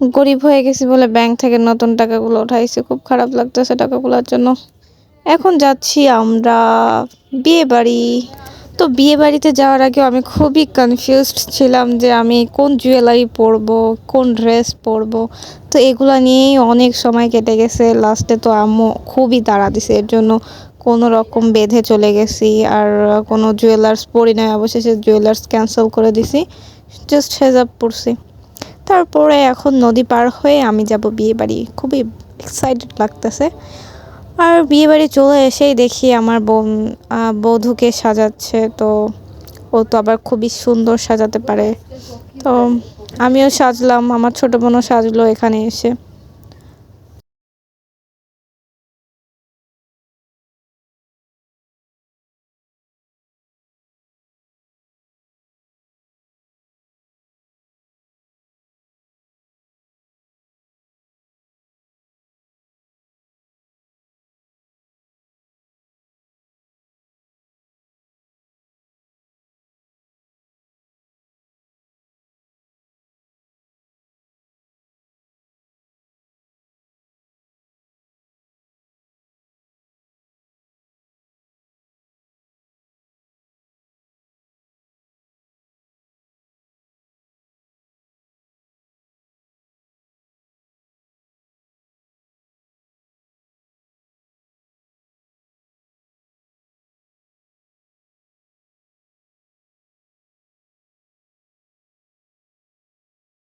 গরিব হয়ে গেছি বলে ব্যাংক থেকে নতুন টাকাগুলো উঠাইছি। খুব খারাপ লাগতেছে টাকাগুলোর জন্য। এখন যাচ্ছি আমরা বিয়ে বাড়ি। তো বিয়ে বাড়িতে যাওয়ার আগে আমি খুবই কনফিউজড ছিলাম যে আমি কোন জুয়েলারি পরব, কোন ড্রেস পরব। তো এগুলো নিয়েই অনেক সময় কেটে গেছে। লাস্টে তো আম্মু খুবই তাড়া দিছে। এর জন্য কোনো রকম বেঁধে চলে গেছি আর কোনো জুয়েলার্স পরি নাই। অবশেষে জুয়েলার্স ক্যান্সেল করে দিছি। জাস্ট হেজাব পরছি। তারপরে এখন নদী পার হয়ে আমি যাব বিয়ে বাড়ি খুবই এক্সাইটেড লাগতেছে। আর বিয়ে বাড়ি চলে এসেই দেখি আমার বোন বধূকে সাজাচ্ছে, তো ও তো আবার খুবই সুন্দর সাজাতে পারে। তো আমিও সাজলাম, আমার ছোট বোনও সাজলো এখানে এসে।